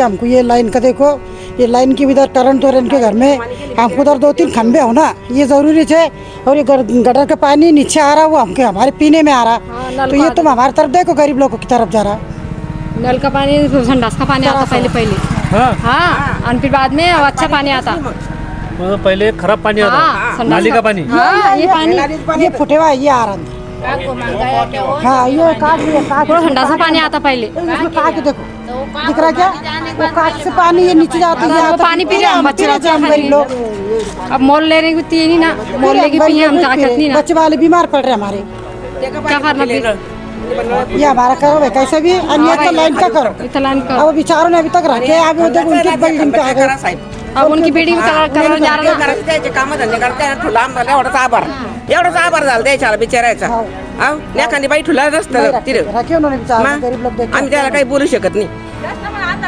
कि हमको ये लाइन का देखो ये लाइन की भी इधर करंट तो इनके घर में हमको उधर दो तीन खंबे हो ना ये जरूरी है और ये गटर का पानी नीचे आ रहा वो हमके हमारे पीने में आ रहा। तो ये तुम हमारी तरफ देखो गरीब लोगों की तरफ जा रहा। नल का पानी संडास का पानी आता पहले पहले। हाँ। हाँ और फिर बाद में अच्छा पानी आता। मतलब पहिले खराब हाँ, आता नाली का हाँ ये पानी। ये फुटे हुआ ये आ रहा। हाँ ये काट पूरा ठंडा सा पानी आता पहले। इसमें काट के देखो। दिख रहा क्या? वो काट से पानी ये नीचे जाता है पानी पी रहे हम बच्चे हम हैं गरीब लोग। अब मोल ले रहे हैं तीन ही ना मोल लेके पिए हम ताकत नहीं ना। बच्चे वाले बीमार पड़ रहे हैं हमारे। क्या करना ये हमारा करो भाई कैसे भी और ये तो लाइन का करो। अब बेचारों ने अभी तक रखे अभी उनकी बिल्डिंग पे आ गए। अब उनकी जा रहा ना त्याचे काम धंदे करते ठुला आम्हाला एवढाच आभार. एवढाच आभार झाला त्याच्याला बिचारायचा. अहो लेखानी बाई ठुला रखे तिथे. आम्ही त्याला काही बोलू शकत नाही.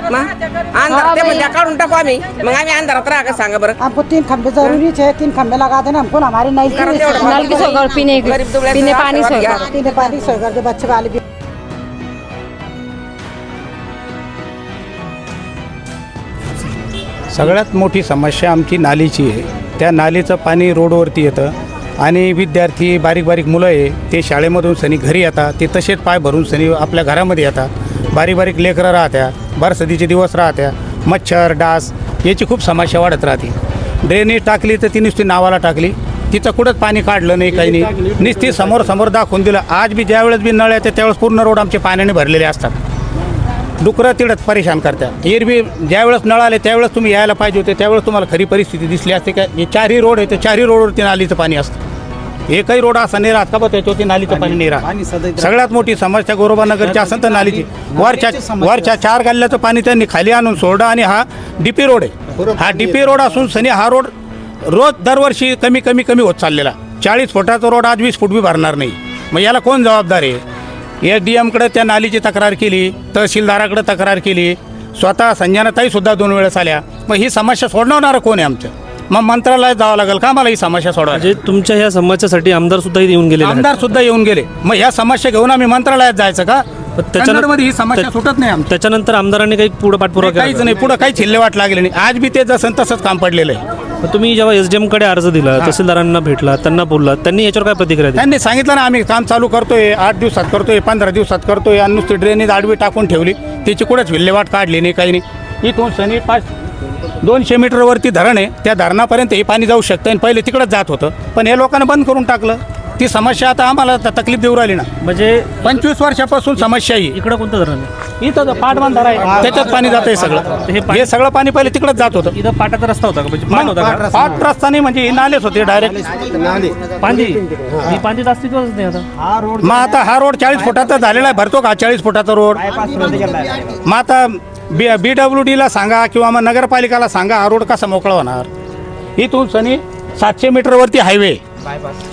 अंधार ते म्हणजे काढून टाकू आम्ही. मग आम्ही अंधारात राहा का सांगा बरं? हमको तीन खंबे जरूरी है तीन खंबे लगा देना हमको ना हमारी तेवढं. नल की सोय कर पीने की गरीब दुबळ्याचं पीने पानी. तीन पानी सोए कर दे बच्चे वाले सगळ्यात मोठी समस्या आमची नालीची आहे. त्या नालीचं पाणी रोडवरती येतं आणि विद्यार्थी बारीक बारीक मुलं आहे ते शाळेमधून सनी घरी येतात ते तसेच पाय भरून सनी आपल्या घरामध्ये येतात. बारीक बारीक लेकरं राहत्या बरसदीचे दिवस राहत्या मच्छर डास याची खूप समस्या वाढत राहते. ड्रेनेज टाकली तर ती नुसती नावाला टाकली तिचं कुठंच पाणी काढलं नाही काही नाही. नुसती समोर समोर दाखवून दिलं. आज बी ज्यावेळेस बी नळ येते त्यावेळेस पूर्ण रोड आमचे पाण्याने भरलेले असतात. डुकरं तिडत परेशान करतात. एरबी ज्यावेळेस नळ आले त्यावेळेस तुम्ही यायला पाहिजे होते त्यावेळेस तुम्हाला खरी परिस्थिती दिसली असते का? हे चारही रोड आहे ते चारही रोडवरती नालीचं पाणी असतं. एकही रोड असा नाही राहत का बघ त्याच्यावरती नालीचं पाणी नाही राहत. सगळ्यात मोठी समस्या गोरोबा नगरची असेल तर नालीची. वरच्या वरच्या चार गल्ल्याचं पाणी त्यांनी खाली आणून सोडलं आणि हा डीपी रोड आहे. हा डीपी रोड असून सनी हा रोड रोज दरवर्षी कमी कमी कमी होत चाललेला. चाळीस फुटाचा रोड आज वीस फूट बी भरणार नाही. मग याला कोण जबाबदार आहे? एस डी एमकडे त्या नालीची तक्रार केली तहसीलदाराकडे तक्रार केली. स्वतः संजनाताईसुद्धा दोन वेळेस आल्या. मग ही समस्या सोडवणारं कोण आहे आमचं? मग मंत्रालयात जावं लागेल का मला ही समस्या सोडवायची म्हणजे तुमच्या ह्या समस्यासाठी आमदार सुद्धा येऊन गेले आमदार सुद्धा येऊन गेले. मग ह्या समस्या घेऊन आम्ही मंत्रालयात जायचं का? त्याच्यानं- त्याच्यामध्ये ही समस्या सुटत नाही आमची. त्याच्यानंतर आमदारांनी काही पुढे पाठपुरावा काहीच केला नाही. पुढं काही चिल्लेवाट लागली नाही. आज बी ते जसं तसंच काम पडलेलं आहे. मग तुम्ही जेव्हा एस डी एमकडे अर्ज दिला तहसीलदारांना भेटला त्यांना बोलला त्यांनी याच्यावर काय प्रतिक्रिया दिली? त्यांनी सांगितलं ना आम्ही काम चालू करतोय आठ दिवसात करतोय पंधरा दिवसात करतोय आणि नुसती ड्रेनेज आडवी टाकून ठेवली. त्याची कुठेच विल्हेवाट काढली नाही काही नाही. इथून शनी पाच दोनशे मीटरवरती धरण आहे. त्या धरणापर्यंत हे पाणी जाऊ शकतं आणि पहिले तिकडंच जात होतं. पण हे लोकांना बंद करून टाकलं. ती समस्या आता आम्हाला त- तकलीफ देऊ राहिली ना. म्हणजे पंचवीस वर्षापासून समस्या ही. इकडं कोणतं धरण आहे? इथं जो पाटबंधारा आहे. त्याच्यात पाणी जातंय हे सगळं पाणी- हे सगळं पाणी पहिले तिकडंच जात होतं. इथं पाटाचा रस्ता होता का? म्हणजे पाट होता का? पाट रस्ताने म्हणजे हे नालेच होते डायरेक्ट पांदी? ही. अस्तित्वच नाही आता. मग आता हा रोड चाळीस फुटाचा झालेला आहे. भरतो का? चाळीस फुटाचा रोड? मग आता बी बी डब्ल्यू डीला सांगा किंवा मग नगरपालिकाला सांगा हा रोड कसा मोकळा होणार? इथून सनी सातशे मीटरवरती हायवे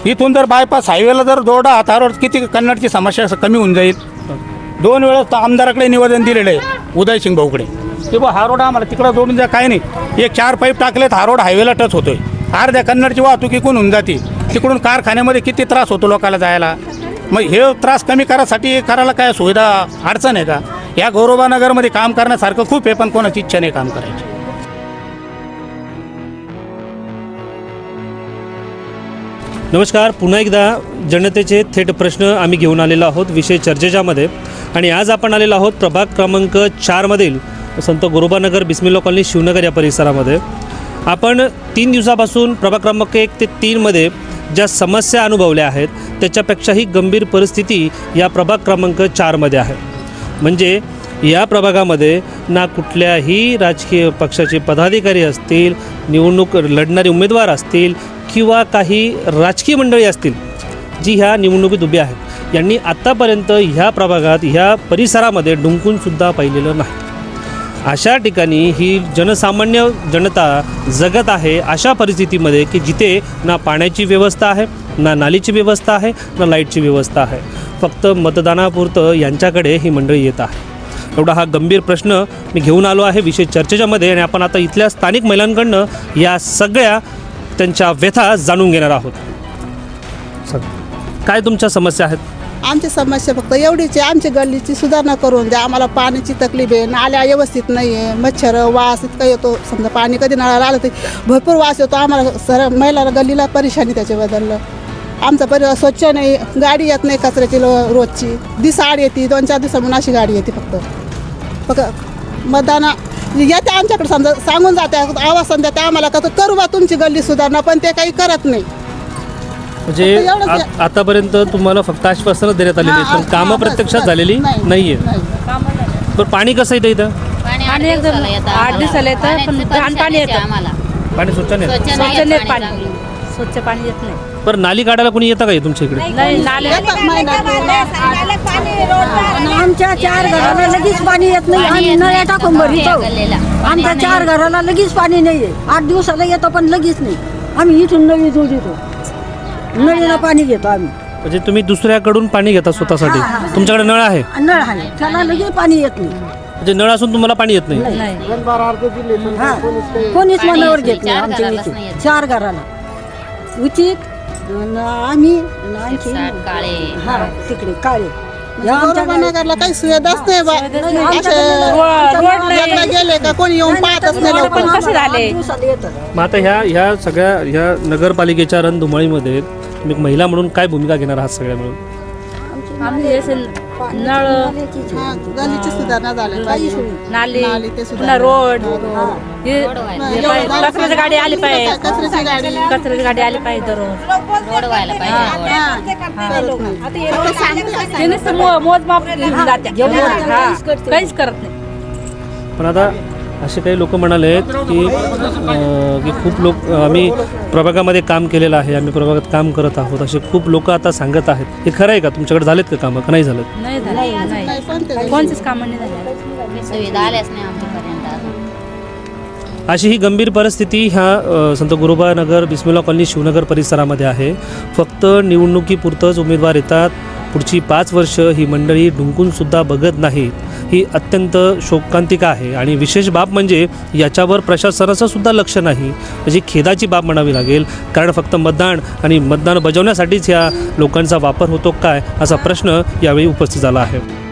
इथून जर बायपास हायवेला जर जोडा हातावर किती कन्नडची समस्या असं कमी होऊन जाईल? दोन वेळेस तर आमदाराकडे निवेदन दिलेलं आहे उदयसिंग भाऊकडे. की बा हा रोड आम्हाला तिकडं जोडून द्या काय नाही. एक चार पाईप टाकलेत हा रोड हायवेला टच होतोय. अर्ध्या कन्नडची वाहतूक इकून होऊन जाते? तिकडून कारखान्यामध्ये किती त्रास होतो लोकांना जायला? मग हे त्रास कमी करायसाठी करायला काय सुविधा अडचण आहे का? या गौरवानगरमध्ये काम करण्यासारखं खूप आहे पण कोणाची इच्छा नाही काम करायची. नमस्कार. पुन्हा एकदा जनतेचे थेट प्रश्न आम्ही घेऊन आलेलो आहोत विषय चर्चेच्यामध्ये. आणि आज आपण आलेलो आहोत प्रभाग क्रमांक चारमधील संत गोरोबानगर बिस्मिल्ला कॉलनी शिवनगर या परिसरामध्ये. आपण तीन दिवसापासून प्रभाग क्रमांक एक ते तीनमध्ये ज्या समस्या अनुभवल्या आहेत त्याच्यापेक्षाही गंभीर परिस्थिती या प्रभाग क्रमांक चारमध्ये आहे. म्हणजे या प्रभागामध्ये ना कुठल्याही राजकीय पक्षाचे पदाधिकारी असतील निवडणूक लढणारे उमेदवार असतील किंवा काही राजकीय मंडळी असतील जी ह्या निवडणुकीत उभी आहेत. यांनी आत्तापर्यंत ह्या प्रभागात ह्या परिसरामध्ये डुंकूनसुद्धा पाहिलेलं नाही. अशा ठिकाणी ही जनसामान्य जनता जगत आहे अशा परिस्थितीमध्ये की जिथे ना पाण्याची व्यवस्था आहे ना नालीची व्यवस्था आहे ना लाईटची व्यवस्था आहे. फक्त मतदानापुरतं यांच्याकडे ही मंडळी येत आहे. एवढा हा गंभीर प्रश्न मी घेऊन आलो आहे विषय चर्चेच्यामध्ये आणि आपण आता इथल्या स्थानिक महिलांकडनं या सगळ्या त्यांच्या व्यथा जाणून घेणार आहोत. सग- काय तुमच्या समस्या आहेत? आमची समस्या फक्त एवढीच आहे. आमची गल्लीची सुधारणा करून द्या. आम्हाला पाण्याची तकलीफ आहे. नाल्या व्यवस्थित नाही आहे. मच्छर वास इतका येतो. समजा पाणी कधी नळाला आलं तर भरपूर वास येतो. आम्हाला सर महिला गल्लीला परेशानी त्याच्याबद्दल आमचा परिवार स्वच्छ नाही. गाडी येत नाही कचऱ्याची रोजची. दिसाड येते. दोन चार दिवसामधून अशी गाडी येते फक्त. फक्त मतदाना येते आमच्याकडे समजा सांगून जाते आवाज समजा ते आम्हाला का करू बा तुमची गल्ली सुधारणा पण ते काही करत नाही. म्हणजे फक्त एवढंच आहे. आ- आतापर्यंत तुम्हाला फक्त आश्वासनं देण्यात आलेली आहेत पण हा, कामं प्रत्यक्षात. झालेली नाही, नाहीये. नाही. पण पाणी कसं येतं इथं? एकदम आठ दिवसाला येतं पण घाण पाणी येतं. आम्हाला. पाणी स्वच्छ नाही येत. स्वच्छ नाही पाणी स्वच्छ पाणी येत नाही. बरं नाली काढायला कोणी येतं का हे तुमच्या इकडे? नाही नाले आणि आमच्या चार घराला लगेच पाणी येत नाही आम्ही नळ्या टाकून भरितो आमच्या चार घराला लगेच पाणी नाहीये. आठ दिवसाला येतो पण लगेच नाही. आम्ही इथून नळी येतो नळीला पाणी घेतो आम्ही. म्हणजे तुम्ही दुसऱ्याकडून पाणी घेता स्वतःसाठी? तुमच्याकडे नळ आहे? नळ आहे. त्याला लगेच पाणी येत नाही. म्हणजे नळ असून तुम्हाला पाणी येत नाही? नाही. हा. कोणीच मनावर घेत नाही. आमच्या इथे. नाही. चार घराला. उचित आम्ही आणखी काळे. हा तिकडे काळे या आमच्या नगरला काही सुविधाच नाही बा असे रोड नाही. एकदा गेले का कोणी येऊन पाहतच नाही रोड लवकर. पण कसे झाले आठ दिवसाला येतं मग आता ह्या ह्या सगळ्या ह्या नगरपालिकेच्या रणधुमाळीमध्ये तुम्ही एक महिला म्हणून काय भूमिका घेणार आहात सगळ्या मिळून आम्ही असे नळ गल्लीची सुधारणा झाली. पाहिजे नाली नाली ते सुद्धा. पुन्हा रोड हे. कचऱ्याची गाडी आली पाहिजे कचऱ्याची गाडी. कचऱ्याची गाडी आली पाहिजे दररोज रोड. व्हायला पाहिजे. मोजमाप घेऊन जाते हा, काहीच करत नाही. पण आता असे काही लोक म्हणाले की अं, की खूप लोक आम्ही प्रभागामध्ये काम केलेलं आहे आम्ही प्रभागात काम करत आहोत असे खूप लोक आता सांगत आहेत. हे खरं आहे का? तुमच्याकडे झालेत का कामं? का नाही झालं नाही झालं नाही. कोणते कोणतेच काम नाही झाले. सुविधा आल्याच नाही आमच्यापर्यंत अजून. अशी ही गंभीर परिस्थिती ह्या संत गुरुबा नगर बिस्मिल्ला कॉलनी शिवनगर परिसरामध्ये आहे. फक्त निवडणुकीपुरतंच उमेदवार येतात. पुढची पाच वर्ष ही मंडळी ढुंकूनसुद्धा बघत नाहीत. ही अत्यंत शोकांतिका आहे. आणि विशेष बाब म्हणजे याच्यावर प्रशासनाचं सुद्धा लक्ष नाही. म्हणजे खेदाची बाब म्हणावी लागेल. कारण फक्त मतदान आणि मतदान बजावण्यासाठीच या लोकांचा वापर होतो काय असा प्रश्न यावेळी उपस्थित झाला आहे.